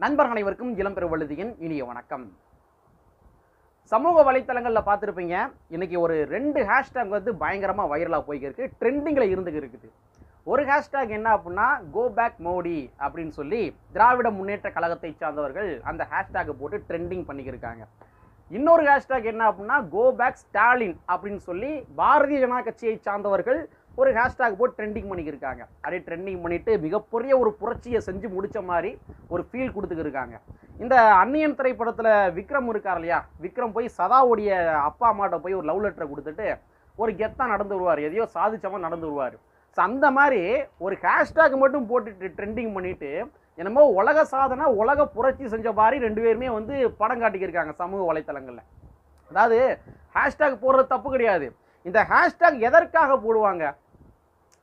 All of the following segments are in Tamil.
நண்பர்கள் அனைவருக்கும் இளம் பெருவழுதியின் இனிய வணக்கம். சமூக வலைத்தளங்களில் பார்த்துருப்பீங்க இன்னைக்கு ஒரு ரெண்டு ஹேஷ்டேக் வந்து பயங்கரமாக வைரலாக போய்க்கிருக்கு ட்ரெண்டிங்கில் இருந்து இருக்குது. ஒரு ஹேஷ்டேக் என்ன அப்படின்னா கோ பேக் மோடி அப்படின்னு சொல்லி திராவிட முன்னேற்ற கழகத்தை சார்ந்தவர்கள் அந்த ஹேஷ்டேக்கை போட்டு ட்ரெண்டிங் பண்ணிக்கிருக்காங்க. இன்னொரு ஹேஷ்டேக் என்ன அப்படின்னா கோ பேக் ஸ்டாலின் அப்படின்னு சொல்லி பாரதிய ஜனதா கட்சியை சார்ந்தவர்கள் ஒரு ஹேஷ்டேக் போட்டு ட்ரெண்டிங் பண்ணிக்கிருக்காங்க. அப்படியே ட்ரெண்டிங் பண்ணிட்டு மிகப்பெரிய ஒரு புரட்சியை செஞ்சு முடித்த மாதிரி ஒரு ஃபீல் கொடுத்துக்கிருக்காங்க. இந்த அன்னியன் திரைப்படத்தில் விக்ரம் இருக்கார் இல்லையா? விக்ரம் போய் சதாவுடைய அப்பா அம்மாட்ட போய் ஒரு லவ் லெட்டரை கொடுத்துட்டு ஒரு கெத்தாக நடந்து வருவார். எதையோ சாதிச்சமா நடந்து வருவார். ஸோ அந்த மாதிரி ஒரு ஹேஷ்டேக் மட்டும் போட்டுட்டு ட்ரெண்டிங் பண்ணிவிட்டு என்னமோ உலக சாதனை உலக புரட்சி செஞ்ச மாதிரி ரெண்டு பேருமே வந்து படம் காட்டிக்கிருக்காங்க சமூக வலைத்தளங்களில். அதாவது ஹேஷ்டேக் போடுறது தப்பு கிடையாது. இந்த ஹேஷ்டேக் எதற்காக போடுவாங்க?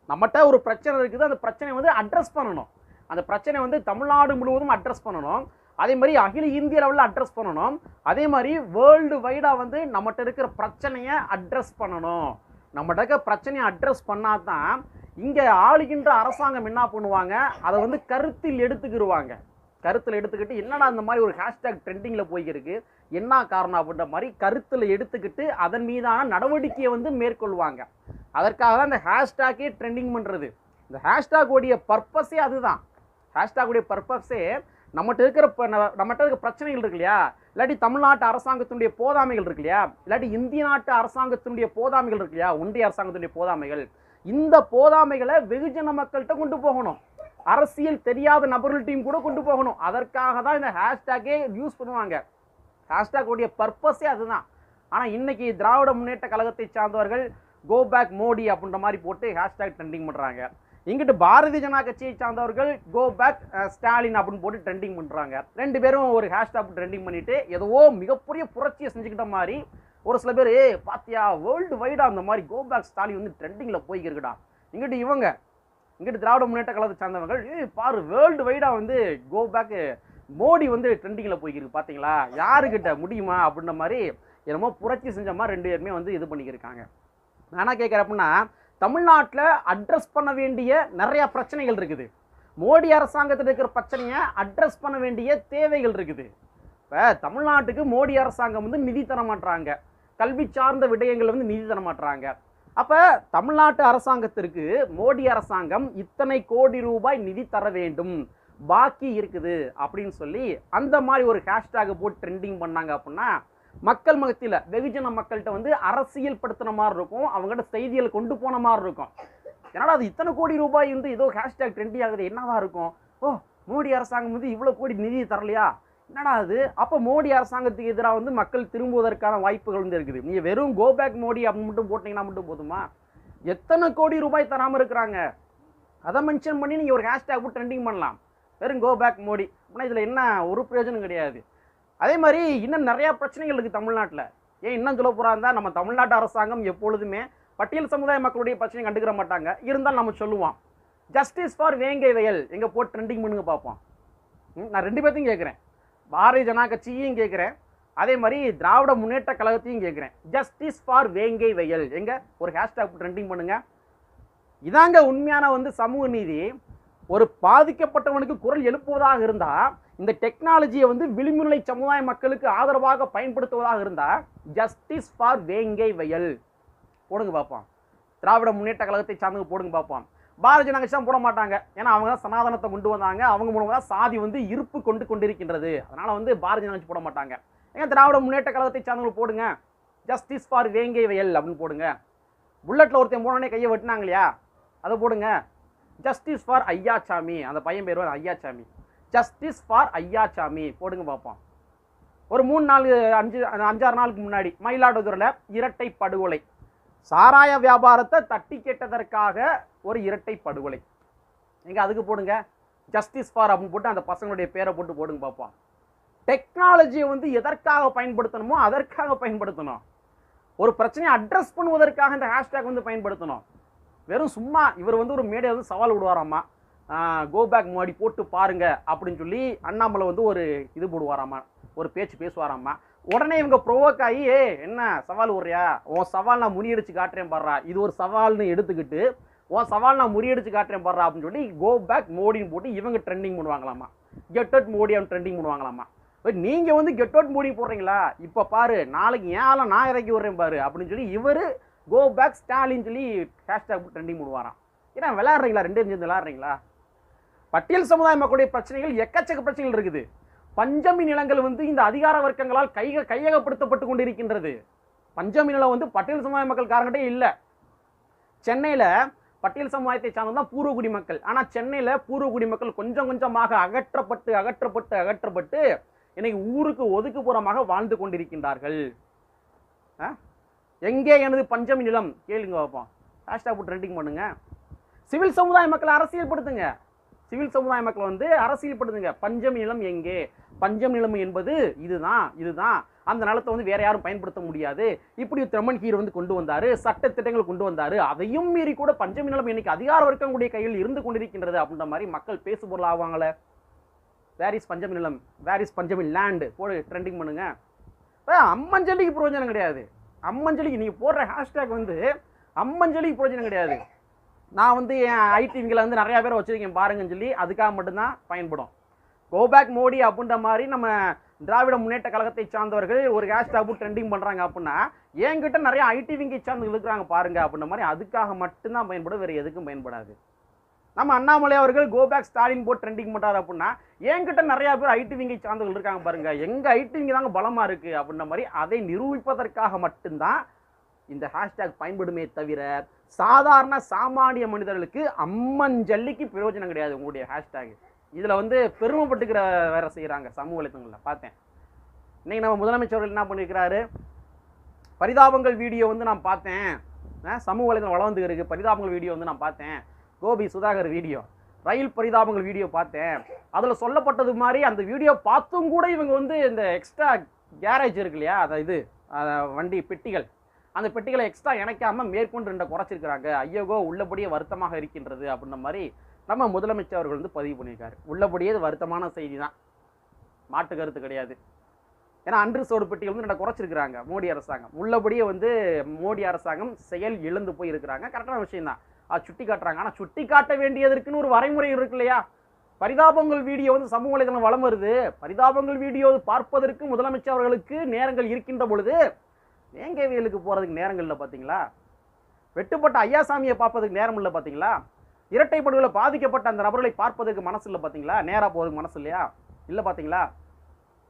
நம்மகிட்ட ஒரு பிரச்சனை இருக்குது அந்த பிரச்சனையை வந்து அட்ரஸ் பண்ணணும். அந்த பிரச்சனை வந்து தமிழ்நாடு முழுவதும் அட்ரஸ் பண்ணணும். அதே மாதிரி அகில இந்திய லெவலில் அட்ரஸ் பண்ணணும். அதே மாதிரி வேர்ல்டு வைடாக வந்து நம்மகிட்ட இருக்கிற பிரச்சனையை அட்ரஸ் பண்ணணும். நம்மகிட்ட இருக்கிற பிரச்சனையை அட்ரஸ் பண்ணால் தான் இங்கே ஆளுகின்ற அரசாங்கம் என்ன பண்ணுவாங்க? அதை வந்து கருத்தில் எடுத்துக்கிடுவாங்க கருத்தில் எடுத்துக்கிட்டு என்னடா அந்த மாதிரி ஒரு ஹேஷ்டேக் ட்ரெண்டிங்கில் போய்க்கிருக்கு என்ன காரணம் அப்படின்ற மாதிரி கருத்தில் எடுத்துக்கிட்டு அதன் மீதான நடவடிக்கையை வந்து மேற்கொள்வாங்க. அதற்காக தான் இந்த ஹேஷ்டேக்கே ட்ரெண்டிங் பண்ணுறது இந்த ஹேஷ்டேக் உடைய பர்பஸே அதுதான். ஹேஷ்டேக் உடைய பர்பஸே நம்மகிட்ட இருக்கிற இப்போ நம்மகிட்ட இருக்கிற பிரச்சனைகள் இருக்கு இல்லையா? இல்லாட்டி தமிழ்நாட்டு அரசாங்கத்தினுடைய போதாமைகள் இருக்கு இல்லையா? இல்லாட்டி இந்திய நாட்டு அரசாங்கத்தினுடைய போதாமைகள் இருக்கு இல்லையா? ஒன்றிய அரசாங்கத்தினுடைய போதாமைகள். இந்த போதாமைகளை வெகுஜன மக்கள்கிட்ட கொண்டு போகணும். அரசியல் தெரியாத நபர்கள்ட்டையும் கூட கொண்டு போகணும். அதற்காக தான் இந்த ஹேஷ்டேக்கே யூஸ் பண்ணுவாங்க. ஹேஷ்டேக் உடைய பர்பஸே அதுதான். ஆனால் இன்னைக்கு திராவிட முன்னேற்ற கழகத்தை சார்ந்தவர்கள் கோ பேக் மோடி அப்படின்ற மாதிரி போட்டு ஹேஷ்டேக் ட்ரெண்டிங் பண்ணுறாங்க இங்கிட்டு பாரதிய ஜனதா கட்சியை சார்ந்தவர்கள் கோ பேக் ஸ்டாலின் அப்படின்னு போட்டு ட்ரெண்டிங் பண்ணுறாங்க ரெண்டு பேரும் ஒரு ஹேஷ்டேக் ட்ரெண்டிங் பண்ணிட்டு ஏதோ மிகப்பெரிய புரட்சியை செஞ்சுக்கிட்ட மாதிரி ஒரு சில பேர் "ஏய், பாத்தியா வேர்ல்டு வைடாக அந்த மாதிரி கோ பேக் ஸ்டாலின் வந்து ட்ரெண்டிங்கில் போய்க்கிருக்குடா. இங்கிட்டு இவங்க இங்கிட்டு திராவிட முன்னேற்ற கழகத்தை சார்ந்தவர்கள் ஏய் பாரு வேர்ல்டு வைடாக வந்து கோ பேக்கு மோடி வந்து ட்ரெண்டிங்கில் போய்க்கிருக்கு பார்த்தீங்களா யாருக்கிட்ட முடியுமா? அப்படின்ற மாதிரி என்னமோ புரட்சி செஞ்ச மாதிரி ரெண்டு பேருமே வந்து இது பண்ணிக்கிருக்காங்க. நான் என்ன கேட்குறேன் அப்படின்னா தமிழ்நாட்டில் அட்ரஸ் பண்ண வேண்டிய நிறையா பிரச்சனைகள் இருக்குது. மோடி அரசாங்கத்தில் இருக்கிற பிரச்சனையை அட்ரஸ் பண்ண வேண்டிய தேவைகள் இருக்குது. இப்போ தமிழ்நாட்டுக்கு மோடி அரசாங்கம் வந்து நிதி தர மாட்டுறாங்க கல்வி சார்ந்த விடயங்கள் வந்து நிதி தர மாட்டுறாங்க அப்போ தமிழ்நாட்டு அரசாங்கத்திற்கு மோடி அரசாங்கம் இத்தனை கோடி ரூபாய் நிதி தர வேண்டும். பாக்கி இருக்குது அப்படின்னு சொல்லி அந்த மாதிரி ஒரு ஹேஷ்டேக் போட்டு ட்ரெண்டிங் பண்ணாங்க அப்படின்னா மக்கள் மகத்தில் வெகுஜன மக்கள்கிட்ட வந்து அரசியல் படுத்தின மாதிரி இருக்கும். அவங்ககிட்ட செய்திகள் கொண்டு போன மாதிரி இருக்கும். ஏன்னா அது இத்தனை கோடி ரூபாய் வந்து ஏதோ ஹேஷ்டேக் ட்ரெண்டிங் ஆகுது என்னவா இருக்கும்? ஓ மோடி அரசாங்கம் வந்து இவ்வளோ கோடி நிதி தரலையா? என்னடா அது? அப்போ மோடி அரசாங்கத்துக்கு எதிராக வந்து மக்கள் திரும்புவதற்கான வாய்ப்புகள் வந்து இருக்குது. நீங்கள் வெறும் கோ பேக் மோடி அப்படின்னு மட்டும் போட்டிங்கன்னா மட்டும் போதுமா? எத்தனை கோடி ரூபாய் தராமல் இருக்கிறாங்க? அதை மென்ஷன் பண்ணி நீங்கள் ஒரு ஹேஷ்டேக் போட்டு ட்ரெண்டிங் பண்ணலாம். வெறும் கோ பேக் மோடி. அப்படின்னா இதில் என்ன ஒரு பிரயோஜனம் கிடையாது. அதே மாதிரி இன்னும் நிறையா பிரச்சனைகள் இருக்குது தமிழ்நாட்டில். ஏன் இன்னும் சொல்ல போகிறா இருந்தால் நம்ம தமிழ்நாட்டு அரசாங்கம் எப்பொழுதுமே பட்டியல் சமுதாய மக்களுடைய பிரச்சனை கண்டுக்கிற மாட்டாங்க. இருந்தாலும் நம்ம சொல்லுவோம். ஜஸ்டிஸ் ஃபார் வேங்கை வயல். எங்கே போட்டு ட்ரெண்டிங் பண்ணுங்க பார்ப்போம். ம், நான் ரெண்டு பேர்த்தையும் கேட்குறேன். பாரதிய ஜனா கட்சியும் கேட்குறேன். அதே மாதிரி திராவிட முன்னேற்ற கழகத்தையும் கேட்குறேன். ஜஸ்டிஸ் ஃபார் வேங்கை வயல். எங்க? ஒரு ஹேஷ்டாக் ட்ரெண்டிங் பண்ணுங்க. இதாங்க உண்மையான வந்து சமூக நீதி. ஒரு பாதிக்கப்பட்டவனுக்கு குரல் எழுப்புவதாக இருந்தால் இந்த டெக்னாலஜியை வந்து விளிம்புநிலை சமுதாய மக்களுக்கு ஆதரவாக பயன்படுத்துவதாக இருந்தால் ஜஸ்டிஸ் ஃபார் வேங்கை வயல். போடுங்க பார்ப்போம் திராவிட முன்னேற்ற கழகத்தை சார்ந்து போடுங்க பார்ப்போம் பாரதிய ஜனதா போட மாட்டாங்க. ஏன்னா அவங்க தான் சனாதனத்தை கொண்டு வந்தாங்க. அவங்க மூலமாக தான் சாதி வந்து இருப்பு கொண்டு கொண்டிருக்கின்றது. அதனால வந்து பாரதிய ஜனகட்சி போட மாட்டாங்க. ஏங்க திராவிட முன்னேற்ற கழகத்தை சார்ந்தவங்க போடுங்க. ஜஸ்டிஸ் ஃபார் வேங்கை வயல் அப்படின்னு போடுங்க. புல்லட்டில் ஒருத்தன் போனோடனே கையை வெட்டினாங்க இல்லையா? அதை போடுங்க. Justice for Ayyachami. அந்த பையன் பேர் ஐயாச்சாமி. Justice for Ayyasamy. போடுங்க பார்ப்போம் ஒரு மூணு நாள் அஞ்சு அஞ்சாறு நாளுக்கு முன்னாடி மயிலாடுதுறையில் இரட்டை படுகொலை. சாராய வியாபாரத்தை தட்டி கேட்டதற்காக ஒரு இரட்டை படுகொலை. நீங்கள் அதுக்கு போடுங்க. ஜஸ்டிஸ் ஃபார் அப்படின்னு போட்டு அந்த பசங்களுடைய பேரை போட்டு போடுங்க பார்ப்போம் டெக்னாலஜியை வந்து எதற்காக பயன்படுத்தணுமோ அதற்காக பயன்படுத்தணும். ஒரு பிரச்சனையை அட்ரஸ் பண்ணுவதற்காக இந்த ஹேஷ்டேக் வந்து பயன்படுத்தணும். வெறும் சும்மா இவர் வந்து ஒரு மேடையை வந்து சவால் விடுவாராமா? கோ பேக் முன்னாடி போட்டு பாருங்க அப்படின்னு சொல்லி அண்ணாமலை வந்து ஒரு இது போடுவாராமா? ஒரு பேச்சு பேசுவாராமா? உடனே இவங்க ப்ரொவோக் ஆகி ஏ என்ன சவால் விடுறியா உன் சவால் நான் முறியடிச்சு காட்டுறேன் பாடுறா இது ஒரு சவால்னு எடுத்துக்கிட்டு உன் சவால் நான் முறியடிச்சு காட்டுறேன் பாடுறா அப்படின்னு சொல்லி கோ பேக் மோடின்னு போட்டு இவங்க ட்ரெண்டிங் பண்ணுவாங்களாமா? கெட் அவுட் மோடி அவன் ட்ரெண்டிங் பண்ணுவாங்களாமா? இப்போ நீங்கள் வந்து கெட் அவுட் மோடி போடுறீங்களா? இப்போ பாரு நாளைக்கு ஏன் நான் இறக்கி விட்றேன் பாரு அப்படின்னு சொல்லி இவர் கோ பேக் ஸ்டாலின் சொல்லி ஹேஷ்டாக் ட்ரெண்டிங் பண்ணுவாராம் ஏன்னா விளாட்றீங்களா ரெண்டு சேர்ந்து விளாட்றீங்களா பட்டியல் சமுதாய மக்களுடைய பிரச்சனைகள் எக்கச்சக்க பிரச்சனைகள் இருக்குது. பஞ்சமி நிலங்கள் வந்து இந்த அதிகார வர்க்கங்களால் கைக கையகப்படுத்தப்பட்டு கொண்டிருக்கின்றது பஞ்சமி நிலம் வந்து பட்டியல் சமுதாய மக்கள் காரங்கிட்டே இல்லை. சென்னையில் பட்டியல் சமுதாயத்தை சார்ந்தது தான் பூர்வகுடி மக்கள். ஆனால் சென்னையில் பூர்வகுடி மக்கள் கொஞ்சம் கொஞ்சமாக அகற்றப்பட்டு அகற்றப்பட்டு அகற்றப்பட்டு இன்னைக்கு ஊருக்கு ஒதுக்குப்புறமாக வாழ்ந்து கொண்டிருக்கின்றார்கள். ஆ? எங்கே எனது பஞ்சமி நிலம்? கேளுங்க பார்ப்போம் ஹேஷ்டாக் போட்டு ட்ரெண்டிங் பண்ணுங்க. சிவில் சமுதாய மக்களை அரசியல்படுத்துங்க. சிவில் சமுதாய மக்கள் வந்து அரசியல்படுத்துங்க பஞ்சமி நிலம் எங்கே? பஞ்சம் நிலம் என்பது இதுதான் இதுதான். அந்த நிலத்தை வந்து வேற யாரும் பயன்படுத்த முடியாது. இப்படி திரமன் கீர் வந்து கொண்டு வந்தாரு சட்ட திட்டங்கள் கொண்டு வந்தாரு. அதையும் மீறி கூட பஞ்சமி நிலம் இன்னைக்கு அதிகார வர்க்கங்களுடைய கையில் இருந்து கொண்டிருக்கின்றது அப்படின்ற மாதிரி மக்கள் பேசு பொருள் ஆவாங்களே? வேர் இஸ் பஞ்சமி நிலம்? வேர் இஸ் பஞ்சமி லேண்டு போடு ட்ரெண்டிங் பண்ணுங்க. அம்மஞ்சலிக்கு பிரயோஜனம் கிடையாது. அம்மஞ்சலிக்கு நீங்க போடுற ஹேஷ்டேக் வந்து அம்மஞ்சலிக்கு பிரயோஜனம் கிடையாது. நான் வந்து என் ஐடிவிங்களை வந்து நிறையா பேர் வச்சுருக்கேன் பாருங்கன்னு சொல்லி அதுக்காக மட்டும்தான் பயன்படும். கோபேக் மோடி அப்படின்ற மாதிரி நம்ம திராவிட முன்னேற்ற கழகத்தை சார்ந்தவர்கள் ஒரு ஹேஷ்டாக் ட்ரெண்டிங் பண்ணுறாங்க அப்படின்னா என்கிட்ட நிறைய ஐடிவிங்கை சார்ந்து இருக்கிறாங்க பாருங்க அப்படின்ற மாதிரி அதுக்காக மட்டும்தான் பயன்படும் வேறு எதுக்கும் பயன்படாது. நம்ம அண்ணாமலை அவர்கள் கோபேக் ஸ்டாலின் போட்டு ட்ரெண்டிங் பண்ணுறாரு அப்படின்னா என்கிட்ட நிறையா பேர் ஐடிவிங்கை சார்ந்தவர்கள் இருக்காங்க பாருங்க. எங்கள் ஐடிவிங்க தாங்க பலமாக இருக்குது அப்படின்ற மாதிரி அதை நிரூபிப்பதற்காக மட்டும்தான் இந்த ஹேஷ்டேக் பயன்படுமே தவிர சாதாரண சாமானிய மனிதர்களுக்கு அம்மன் ஜல்லிக்கு பிரயோஜனம் கிடையாது உங்களுடைய ஹேஷ்டேக் இதில் வந்து பெருமைப்பட்டுக்கிற வேற செய்கிறாங்க சமூக வலைத்தளங்களில். பார்த்தேன். இன்றைக்கி நம்ம முதலமைச்சர்கள் என்ன பண்ணியிருக்கிறாரு பரிதாபங்கள் வீடியோ வந்து நான் பார்த்தேன். சமூக வலைதளம் வளர்ந்து இருக்கு. பரிதாபங்கள் வீடியோ வந்து நான் பார்த்தேன். Gopi Sudhakar video rail Parithabangal video பார்த்தேன். அதில் சொல்லப்பட்டது மாதிரி அந்த வீடியோ பார்த்தும் கூட இவங்க வந்து இந்த எக்ஸ்ட்ரா கேரேஜ் இருக்கு இல்லையா? அதை இது வண்டி பெட்டிகள். அந்த பெட்டிகளை எக்ஸ்ட்ரா இணைக்காம மேற்கொண்டு ரெண்டை குறைச்சிருக்கிறாங்க. ஐயோகோ உள்ளபடியே வருத்தமாக இருக்கின்றது அப்படின்ற மாதிரி நம்ம முதலமைச்சர் அவர்கள் வந்து பதிவு பண்ணியிருக்காரு. உள்ளபடியே இது வருத்தமான செய்தி தான் மாட்டு கருத்து கிடையாது. ஏன்னா அன்று சோடு பெட்டிகள் வந்து ரெண்டை குறைச்சிருக்கிறாங்க மோடி அரசாங்கம். உள்ளபடியே வந்து மோடி அரசாங்கம் செயல் இழந்து போய் இருக்கிறாங்க. கரெக்டான விஷயம் தான் அது சுட்டி காட்டுறாங்க. ஆனால் சுட்டி காட்ட வேண்டியதற்குன்னு ஒரு வரைமுறை இருக்கு இல்லையா? பரிதாபங்கள் வீடியோ வந்து சமூக வலைதளம் வளம் வருது. பரிதாபங்கள் வீடியோ பார்ப்பதற்கு முதலமைச்சர் அவர்களுக்கு நேரங்கள் இருக்கின்ற பொழுது வேங்கவியலுக்கு போகிறதுக்கு நேரங்கள் இல்லை பார்த்தீங்களா வெட்டுப்பட்ட ஐயாசாமியை பார்ப்பதுக்கு நேரம் இல்லை பார்த்தீங்களா இரட்டை பாதிக்கப்பட்ட அந்த நபர்களை பார்ப்பதற்கு மனசு இல்லை பார்த்தீங்களா நேராக போகிறதுக்கு மனசு இல்லையா? இல்லை பார்த்தீங்களா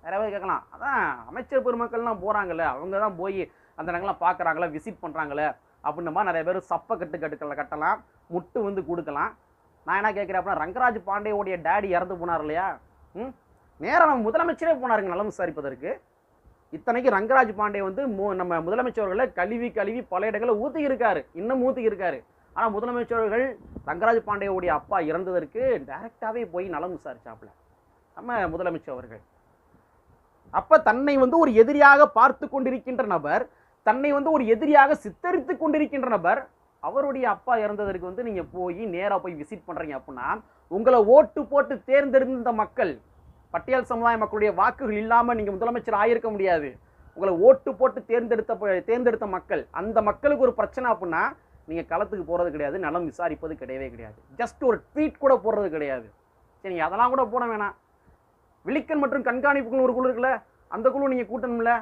நிறையவே கேட்கலாம். அதான் அமைச்சர் பெருமக்கள்லாம் போகிறாங்கல்ல அவங்க தான் போய் அந்த இடங்கள்லாம் பார்க்குறாங்களே விசிட் பண்ணுறாங்களே அப்படின்ற மாதிரி நிறைய பேர் சப்ப கட்டு கட்டுக்களை கட்டலாம் முட்டு வந்து கொடுக்கலாம். நான் என்ன கேட்குறேன் அப்படின்னா ரங்கராஜ் பாண்டேவுடைய டேடி இறந்து போனார் இல்லையா? ம்? நேரம் முதலமைச்சரே போனாருங்க நலம் விசாரிப்பதற்கு. இத்தனைக்கு ரங்கராஜ் பாண்டே வந்து மு- நம்ம முதலமைச்சர்களை கழுவி கழுவி பல இடங்களில் ஊற்றி இருக்காரு இன்னும் ஊற்றி இருக்காரு ஆனால் முதலமைச்சர்கள் ரங்கராஜ் பாண்டேவுடைய அப்பா இறந்ததற்கு டைரக்டாகவே போய் நலம் விசாரிச்சாப்புல. நம்ம முதலமைச்சர் அவர்கள். அப்போ தன்னை வந்து ஒரு எதிரியாக பார்த்து கொண்டிருக்கின்ற நபர் தன்னை வந்து ஒரு எதிரியாக சித்தரித்து கொண்டிருக்கின்ற நபர் அவருடைய அப்பா இறந்ததற்கு வந்து நீங்கள் போய் நேராக போய் விசிட் பண்ணுறீங்க அப்படின்னா உங்களை ஓட்டு போட்டு தேர்ந்தெடுத்த மக்கள் பட்டியல் சமுதாய மக்களுடைய வாக்குகள் இல்லாமல் நீங்கள் முதலமைச்சர் ஆயிருக்க முடியாது. உங்களை ஓட்டு போட்டு தேர்ந்தெடுத்த தேர்ந்தெடுத்த மக்கள். அந்த மக்களுக்கு ஒரு பிரச்சனை அப்படின்னா நீங்கள் களத்துக்கு போகிறது கிடையாது நலம் விசாரிப்பது கிடையவே கிடையாது. ஜஸ்ட் ஒரு ட்வீட் கூட போடுறது கிடையாது. சரி அதெல்லாம் கூட போட வேணாம். விழிக்கன் மற்றும் கண்காணிப்பு ஒரு குழு இருக்குல்ல அந்த குழு நீங்கள் கூட்டணும்ல.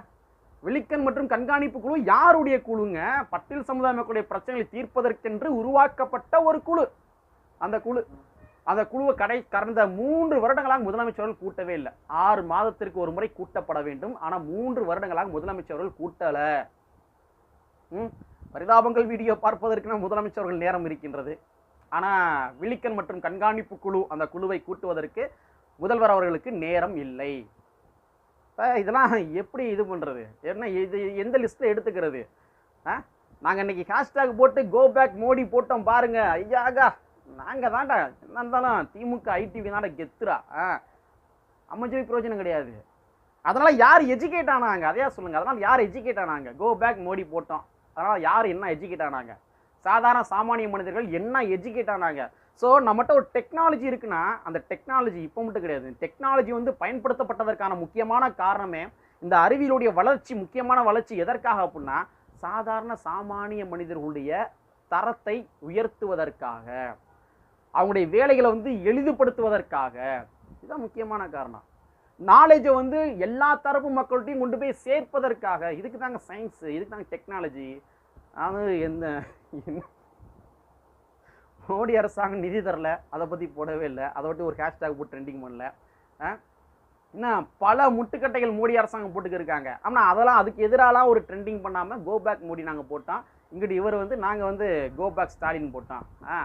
விழிக்கன் மற்றும் கண்காணிப்பு குழு யாருடைய குழுங்க? பட்டியல் சமுதாய மக்களுடைய பிரச்சனைகளை தீர்ப்பதற்கென்று உருவாக்கப்பட்ட ஒரு குழு. அந்த குழு. அந்த குழுவை கடை கடந்த மூன்று வருடங்களாக முதலமைச்சர்கள் கூட்டவே இல்லை. ஆறு மாதத்திற்கு ஒரு முறை கூட்டப்பட வேண்டும். ஆனால் மூன்று வருடங்களாக முதலமைச்சர்கள் கூட்டல. ம்? பரிதாபங்கள் வீடியோ பார்ப்பதற்கு முதலமைச்சர்கள் நேரம் இருக்கின்றது. ஆனால் விழிக்கன் மற்றும் கண்காணிப்பு குழு அந்த குழுவை கூட்டுவதற்கு முதல்வர் அவர்களுக்கு நேரம் இல்லை. இப்போ இதெல்லாம் எப்படி இது பண்ணுறது என்ன இது எந்த லிஸ்ட்டில் எடுத்துக்கிறது? ஆ? நாங்கள் இன்னைக்கு ஹேஷ்டேக் போட்டு கோ பேக் மோடி போட்டோம் பாருங்கள் ஐயாகா! நாங்கள் தான்டா என்ன இருந்தாலும் திமுக ஐடிவி தான்டா கெத்துரா ஆ அமைச்சரி பிரயோஜனம் கிடையாது. அதனால் யார் எஜுகேட் ஆனாங்க? அதையா சொல்லுங்கள் அதனால் யார் எஜுகேட் ஆனாங்க? கோ பேக் மோடி போட்டோம். அதனால் யார் என்ன எஜுகேட் ஆனாங்க? சாதாரண சாமானிய மனிதர்கள் என்ன எஜுகேட் ஆனாங்க? ஸோ நம்மகிட்ட ஒரு டெக்னாலஜி இருக்குன்னா அந்த டெக்னாலஜி இப்போ மட்டும் கிடையாது. டெக்னாலஜி வந்து பயன்படுத்தப்பட்டதற்கான முக்கியமான காரணமே இந்த அறிவியலுடைய வளர்ச்சி முக்கியமான வளர்ச்சி எதற்காக அப்படின்னா சாதாரண சாமானிய மனிதர்களுடைய தரத்தை உயர்த்துவதற்காக. அவங்களுடைய வேலைகளை வந்து எளிதுபடுத்துவதற்காக. இதுதான் முக்கியமான காரணம். நாலேஜை வந்து எல்லா தரப்பு மக்கள்கிட்டையும் கொண்டு போய் சேர்ப்பதற்காக. இதுக்கு தாங்க சயின்ஸ் இதுக்கு தாங்க டெக்னாலஜி அது எந்த என்ன? மோடி அரசாங்கம் நிதி தரல அதை பற்றி போடவே இல்லை. அதை பற்றி ஒரு ஹேஷ்டேக் போட்டு ட்ரெண்டிங் பண்ணல. ஆ? பல முட்டுக்கட்டைகள் மோடி அரசாங்கம் போட்டுக்கிருக்காங்க. ஆனால் அதெல்லாம் அதுக்கு எதிராலாம் ஒரு ட்ரெண்டிங் பண்ணாமல் கோ பேக் மோடி நாங்கள் போட்டோம் இங்கிட்டு இவர் வந்து நாங்கள் வந்து கோ பேக் ஸ்டாலின் போட்டோம் ஆ?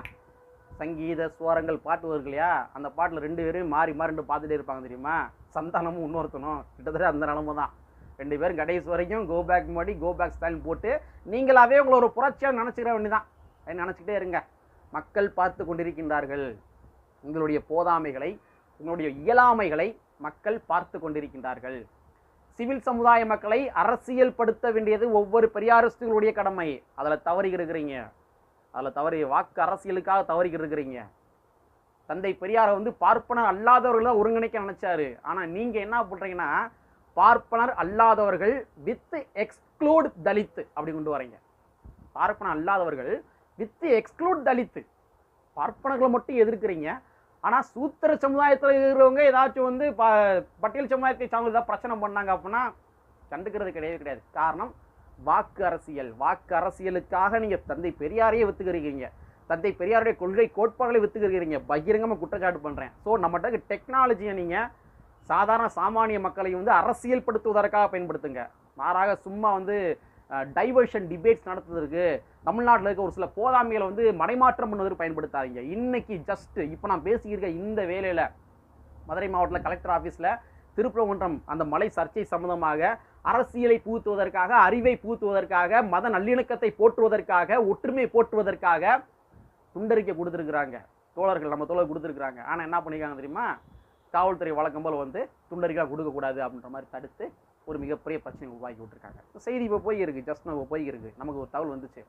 சங்கீத ஸ்வரங்கள் பாட்டு வருது இல்லையா? அந்த பாட்டில் ரெண்டு பேரும் மாறி மாறி ரெண்டு பார்த்துட்டே இருப்பாங்க தெரியுமா? சந்தானமும் இன்னொருத்தனும். கிட்டத்தட்ட அந்த நிலமை தான். ரெண்டு பேரும் கடைசி வரைக்கும் கோ பேக் முன்னாடி கோ பேக் ஸ்டாலின் போட்டு நீங்களாவே உங்களை ஒரு புரட்சியாக நினச்சிக்கிற வேண்டிதான் அதை நினச்சிக்கிட்டே இருங்க. மக்கள் பார்த்து கொண்டிருக்கின்றார்கள். உங்களுடைய போதாமைகளை உங்களுடைய இயலாமைகளை மக்கள் பார்த்து கொண்டிருக்கின்றார்கள். சிவில் சமுதாய மக்களை அரசியல் படுத்த வேண்டியது ஒவ்வொரு பெரியாரிஸ்டுகளுடைய கடமை. அதில் தவறி இருக்கிறீங்க. அதில் தவறி வாக்கு அரசியலுக்காக தவறிக்கிட்டு இருக்கிறீங்க. தந்தை பெரியாரை வந்து பார்ப்பனர் அல்லாதவர்களை ஒருங்கிணைக்க நினச்சாரு. ஆனால் நீங்கள் என்ன பண்ணுறீங்கன்னா பார்ப்பனர் அல்லாதவர்கள் வித் எக்ஸ்க்ளூட் தலித்து அப்படி கொண்டு வரீங்க. பார்ப்பனர் அல்லாதவர்கள் வித் எக்ஸ்க்ளூட் தலித்து பார்ப்பனர்களை மட்டும் எதிர்க்கிறீங்க. ஆனால் சூத்திர சமுதாயத்தில் இருக்கிறவங்க ஏதாச்சும் வந்து ப பட்டியல் சமுதாயத்தை சார்ந்து ஏதாவது பிரச்சனை பண்ணாங்க அப்படின்னா கண்டுக்கிறது கிடையவே கிடையாது. காரணம் வாக்கு அரசியல் வாக்கு அரசியலுக்காக நீங்கள் தந்தை பெரியாரையே வித்துக்கிறீங்க. தந்தை பெரியாருடைய கொள்கை கோட்பாடுகளை வித்துக்கிறீங்க. பகிரங்கமாக குற்றச்சாட்டு பண்ணுறேன் ஸோ நம்மகிட்ட டெக்னாலஜியை நீங்கள் சாதாரண சாமானிய மக்களை வந்து அரசியல் படுத்துவதற்காக பயன்படுத்துங்க. மாறாக சும்மா வந்து டைவர்ஷன் டிபேட்ஸ் நடத்துவதற்கு தமிழ்நாட்டில் இருக்க ஒரு சில போதாமைகளை வந்து மடைமாற்றம் பண்ணுவதற்கு பயன்படுத்தாதீங்க. இன்னைக்கு ஜஸ்ட் இப்போ நான் பேசியிருக்க இந்த வேலையில் மதுரை மாவட்டத்தில் கலெக்டர் ஆஃபீஸில் திருப்பரங்குன்றம் அந்த மலை சர்ச்சை சம்மந்தமாக அரசியலை புகுத்துவதற்காக அறிவை புகுத்துவதற்காக மத நல்லிணக்கத்தை போற்றுவதற்காக ஒற்றுமை போற்றுவதற்காக துண்டறிக்கை கொடுத்துருக்குறாங்க. தோழர்கள் நம்ம தோழர் கொடுத்துருக்குறாங்க. ஆனால் என்ன பண்ணியிருக்காங்க தெரியுமா? காவல்துறை வழக்கம் போல் வந்து துண்டறிக்கை கொடுக்கக்கூடாது அப்படின்ற மாதிரி தடுத்து ஒரு மிகப்பெரிய பிரச்சனை உருவாக்கி விட்டுருக்காங்க. செய்தி இப்போ போய் இருக்குது ஜஸ்ட் இப்போ போய் இருக்குது நமக்கு ஒரு தகவல் வந்துச்சு.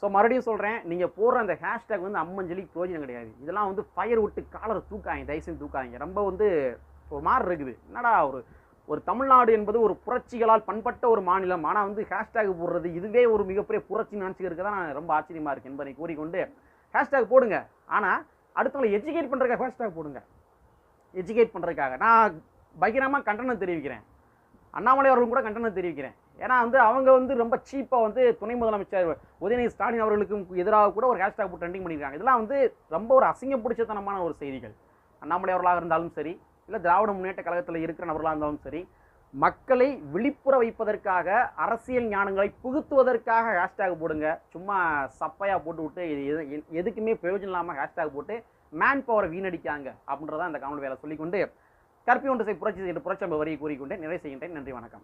ஸோ மறுபடியும் சொல்கிறேன் நீங்கள் போடுற அந்த ஹேஷ்டேக் வந்து அம்மஞ்சலி பிரோஜனம் கிடையாது. இதெல்லாம் வந்து ஃபயர் விட்டு காலரை தூக்காங்க தயவுசெய்து தூக்காங்க ரொம்ப வந்து ஒரு மாதிரி இருக்குது. என்னடா ஒரு ஒரு தமிழ்நாடு என்பது ஒரு புரட்சிகளால் பண்பட்ட ஒரு மாநிலம். ஆனால் வந்து ஹேஷ்டேக் போடுறது இதுவே ஒரு மிகப்பெரிய புரட்சி நினச்சிக்கிறதுக்கு தான் நான் ரொம்ப ஆச்சரியமாக இருக்கு என்பதை கூறிக்கொண்டு ஹேஷ்டேக் போடுங்க. ஆனால் அடுத்தவங்களை எஜுகேட் பண்ணுறதுக்காக ஹேஷ்டேக் போடுங்க. எஜுகேட் பண்ணுறதுக்காக நான் பகிரமாக கண்டனம் தெரிவிக்கிறேன். அண்ணாமலை அவர்களும் கூட கண்டனம் தெரிவிக்கிறேன். ஏன்னா வந்து அவங்க வந்து ரொம்ப சீப்பாக வந்து துணை முதலமைச்சர் உதயநிதி ஸ்டாலின் அவர்களுக்கும் எதிராக கூட ஒரு ஹேஷ்டாக் போட்டு ட்ரெண்டிங் பண்ணியிருக்காங்க இதெல்லாம் வந்து ரொம்ப ஒரு அசிங்கம் பிடிச்சத்தனமான ஒரு செய்திகள். அண்ணாமலை அவர்களாக இருந்தாலும் சரி இல்லை திராவிட முன்னேற்ற கழகத்தில் இருக்கிற நபர்களாக இருந்தாலும் சரி மக்களை விழிப்புற வைப்பதற்காக அரசியல் ஞானங்களை புகுத்துவதற்காக ஹேஷ்டேக் போடுங்க. சும்மா சப்பையாக போட்டு விட்டு இது எது- எதுக்குமே பிரயோஜனம் இல்லாமல் ஹேஷ்டேக் போட்டு மேன் பவரை வீணடிக்காங்க அப்படின்றத அந்த காணொலி வேலை சொல்லிக்கொண்டு கற்பி ஒன்று புரட்சி செய்கின்ற புரட்சி வரியை கூறிக்கொண்டு நிறைவு செய்கின்றேன். நன்றி வணக்கம்.